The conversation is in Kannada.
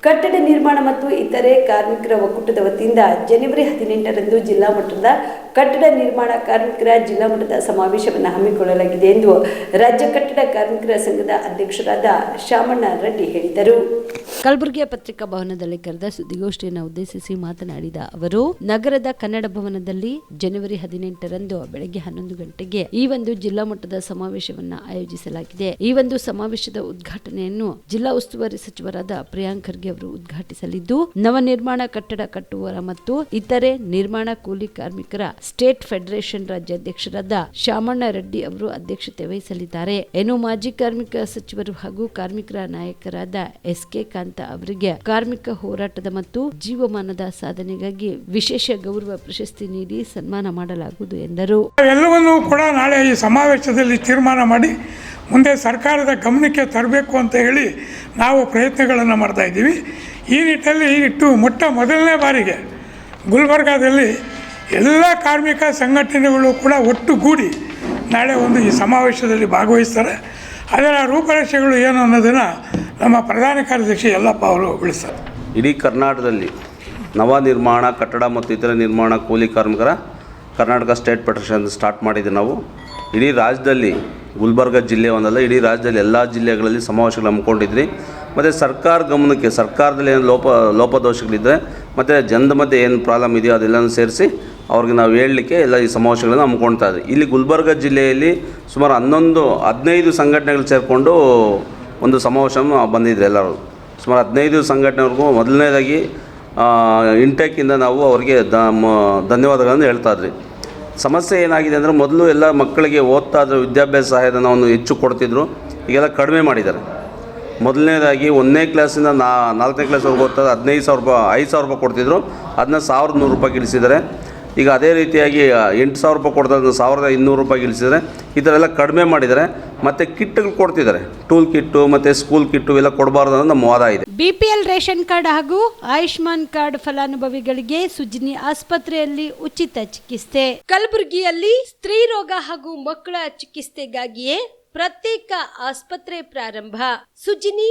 ಕಟ್ಟಡ ನಿರ್ಮಾಣ ಮತ್ತು ಇತರೆ ಕಾರ್ಮಿಕರ ಒಕ್ಕೂಟದ ವತಿಯಿಂದ ಜನವರಿ ಹದಿನೆಂಟರಂದು ಜಿಲ್ಲಾ ಮಟ್ಟದ ಕಟ್ಟಡ ನಿರ್ಮಾಣ ಕಾರ್ಮಿಕರ ಜಿಲ್ಲಾ ಮಟ್ಟದ ಸಮಾವೇಶವನ್ನು ಹಮ್ಮಿಕೊಳ್ಳಲಾಗಿದೆ ಎಂದು ರಾಜ್ಯ ಕಟ್ಟಡ ಕಾರ್ಮಿಕರ ಸಂಘದ ಅಧ್ಯಕ್ಷರಾದ ಶಾಮಣ್ಣ ರೆಡ್ಡಿ ಹೇಳಿದರು. ಕಲಬುರಗಿಯ ಪತ್ರಿಕಾ ಭವನದಲ್ಲಿ ಕರೆದ ಸುದ್ದಿಗೋಷ್ಠಿಯನ್ನು ಉದ್ದೇಶಿಸಿ ಮಾತನಾಡಿದ ಅವರು, ನಗರದ ಕನ್ನಡ ಭವನದಲ್ಲಿ ಜನವರಿ ಹದಿನೆಂಟರಂದು ಬೆಳಗ್ಗೆ ಹನ್ನೊಂದು ಗಂಟೆಗೆ ಈ ಒಂದು ಜಿಲ್ಲಾ ಮಟ್ಟದ ಸಮಾವೇಶವನ್ನು ಆಯೋಜಿಸಲಾಗಿದೆ. ಈ ಒಂದು ಸಮಾವೇಶದ ಉದ್ಘಾಟನೆಯನ್ನು ಜಿಲ್ಲಾ ಉಸ್ತುವಾರಿ ಸಚಿವರಾದ ಪ್ರಿಯಾಂಕ್ ಖರ್ಗೆ ಅವರು ಉದ್ಘಾಟಿಸಲಿದ್ದು, ನವನಿರ್ಮಾಣ ಕಟ್ಟಡ ಕಟ್ಟುವರ ಮತ್ತು ಇತರೆ ನಿರ್ಮಾಣ ಕೂಲಿ ಕಾರ್ಮಿಕರ ಸ್ಟೇಟ್ ಫೆಡರೇಷನ್ ರಾಜ್ಯಾಧ್ಯಕ್ಷರಾದ ಶಾಮಣ್ಣ ರೆಡ್ಡಿ ಅವರು ಅಧ್ಯಕ್ಷತೆ ವಹಿಸಲಿದ್ದಾರೆ. ಏನು ಮಾಜಿ ಕಾರ್ಮಿಕ ಸಚಿವರು ಹಾಗೂ ಕಾರ್ಮಿಕರ ನಾಯಕರಾದ ಎಸ್ ಕೆ ಕಾಂತ ಅವರಿಗೆ ಕಾರ್ಮಿಕ ಹೋರಾಟದ ಮತ್ತು ಜೀವಮಾನದ ಸಾಧನೆಗಾಗಿ ವಿಶೇಷ ಗೌರವ ಪ್ರಶಸ್ತಿ ನೀಡಿ ಸನ್ಮಾನ ಮಾಡಲಾಗುವುದು ಎಂದರು. ಎಲ್ಲವನ್ನೂ ಕೂಡ ನಾಳೆ ಈ ಸಮಾವೇಶದಲ್ಲಿ ತೀರ್ಮಾನ ಮಾಡಿ ಮುಂದೆ ಸರ್ಕಾರದ ಗಮನಕ್ಕೆ ತರಬೇಕು ಅಂತ ಹೇಳಿ ನಾವು ಪ್ರಯತ್ನಗಳನ್ನು ಮಾಡ್ತಾ ಇದ್ದೀವಿ. ಈ ನಿಟ್ಟಲ್ಲಿ ಇಟ್ಟು ಮೊಟ್ಟ ಮೊದಲನೇ ಬಾರಿಗೆ ಗುಲ್ಬರ್ಗಾದಲ್ಲಿ ಎಲ್ಲ ಕಾರ್ಮಿಕ ಸಂಘಟನೆಗಳು ಕೂಡ ಒಟ್ಟುಗೂಡಿ ನಾಳೆ ಒಂದು ಈ ಸಮಾವೇಶದಲ್ಲಿ ಭಾಗವಹಿಸ್ತಾರೆ. ಅದರ ರೂಪರೇಷೆಗಳು ಏನು ಅನ್ನೋದನ್ನು ನಮ್ಮ ಪ್ರಧಾನ ಕಾರ್ಯದರ್ಶಿ ಯಲ್ಲಪ್ಪ ಅವರು ಉಳಿಸ್ತಾರೆ. ಇಡೀ ಕರ್ನಾಟಕದಲ್ಲಿ ನವ ನಿರ್ಮಾಣ, ಕಟ್ಟಡ ಮತ್ತು ಇತರ ನಿರ್ಮಾಣ ಕೂಲಿ ಕಾರ್ಮಿಕರ ಕರ್ನಾಟಕ ಸ್ಟೇಟ್ ಫೆಡರೇಷನ್ ಸ್ಟಾರ್ಟ್ ಮಾಡಿದ್ದೀವಿ ನಾವು. ಇಡೀ ರಾಜ್ಯದಲ್ಲಿ ಗುಲ್ಬರ್ಗ ಜಿಲ್ಲೆ ಒಂದಲ್ಲ, ಇಡೀ ರಾಜ್ಯದಲ್ಲಿ ಎಲ್ಲ ಜಿಲ್ಲೆಗಳಲ್ಲಿ ಸಮಾವೇಶಗಳು ಹಮ್ಮಿಕೊಂಡಿದ್ರಿ. ಮತ್ತು ಸರ್ಕಾರ ಗಮನಕ್ಕೆ, ಸರ್ಕಾರದಲ್ಲಿ ಏನು ಲೋಪ ಲೋಪದೋಷಗಳಿದ್ದರೆ ಮತ್ತು ಜನದ ಮಧ್ಯೆ ಏನು ಪ್ರಾಬ್ಲಮ್ ಇದೆಯೋ ಅದೆಲ್ಲನೂ ಸೇರಿಸಿ ಅವ್ರಿಗೆ ನಾವು ಹೇಳಲಿಕ್ಕೆ ಎಲ್ಲ ಈ ಸಮಾವೇಶಗಳನ್ನು ಹಮ್ಮಿಕೊಳ್ತಾ ಇದ್ವಿ. ಇಲ್ಲಿ ಗುಲ್ಬರ್ಗ ಜಿಲ್ಲೆಯಲ್ಲಿ ಸುಮಾರು ಹನ್ನೊಂದು, ಹದಿನೈದು ಸಂಘಟನೆಗಳು ಸೇರಿಕೊಂಡು ಒಂದು ಸಮಾವೇಶವನ್ನು ಬಂದಿದ್ರು ಎಲ್ಲರೂ. ಸುಮಾರು ಹದಿನೈದು ಸಂಘಟನೆವರೆಗೂ ಮೊದಲನೇದಾಗಿ ಇಂಟೆಕ್ಕಿಂದ ನಾವು ಅವರಿಗೆ ಧನ್ಯವಾದಗಳನ್ನು ಹೇಳ್ತಾ ಇದ್ರಿ ಸಮಸ್ಯೆ ಏನಾಗಿದೆ ಅಂದರೆ ಮೊದಲು ಎಲ್ಲ ಮಕ್ಕಳಿಗೆ ಓದ್ತಾ ಇದ್ದ ವಿದ್ಯಾಭ್ಯಾಸ ಸಹಾಯಧನವನ್ನು ಹೆಚ್ಚು ಕೊಡ್ತಿದ್ರು, ಈಗೆಲ್ಲ ಕಡಿಮೆ ಮಾಡಿದ್ದಾರೆ. ಮೊದಲನೇದಾಗಿ ಒಂದನೇ ಕ್ಲಾಸಿಂದ ನಾ, ನಾಲ್ಕನೇ ಕ್ಲಾಸ್ವರೆಗೂ ಓದ್ತಾ ಹದಿನೈದು ಸಾವಿರ ರೂಪಾಯಿ, ಐದು ಸಾವಿರ ರೂಪಾಯಿ ಕೊಡ್ತಿದ್ರು, ಅದನ್ನ ಸಾವಿರದ ನೂರು ರೂಪಾಯಿ ಇಳಿಸಿದ್ದಾರೆ ಈಗ ಅದೇ ರೀತಿಯಾಗಿ ಎಂಟು ಸಾವಿರ ರೂಪಾಯಿ ಕೊಡ್ತಾ ಇದ್ದನ್ನ ಸಾವಿರದ ಇನ್ನೂರು ರೂಪಾಯಿ ಇಳಿಸಿದರೆ ಈ ಥರ ಎಲ್ಲ ಕಡಿಮೆ ಮಾಡಿದರೆ ಮತ್ತೆ ಕಿಟ್ಗಳು ಕೊಡ್ತಿದ್ದಾರೆ. ಟೂಲ್ ಕಿಟ್ಟು ಮತ್ತೆ ಸ್ಕೂಲ್ ಕಿಟ್ಟು ಎಲ್ಲ ಕೊಡಬಾರ್ದು ಅನ್ನೋದು ನಮ್ಮ ವಾದ ಇದೆ. ಬಿಪಿಎಲ್ ರೇಷನ್ ಕಾರ್ಡ್ ಹಾಗೂ ಆಯುಷ್ಮಾನ್ ಕಾರ್ಡ್ ಫಲಾನುಭವಿಗಳಿಗೆ ಸುಜಿನಿ ಆಸ್ಪತ್ರೆಯಲ್ಲಿ ಉಚಿತ ಚಿಕಿತ್ಸೆ. ಕಲಬುರಗಿಯಲ್ಲಿ ಸ್ತ್ರೀ ರೋಗ ಹಾಗೂ ಮಕ್ಕಳ ಚಿಕಿತ್ಸೆಗಾಗಿಯೇ ಪ್ರತ್ಯೇಕ ಆಸ್ಪತ್ರೆ ಪ್ರಾರಂಭ. ಸುಜಿನಿ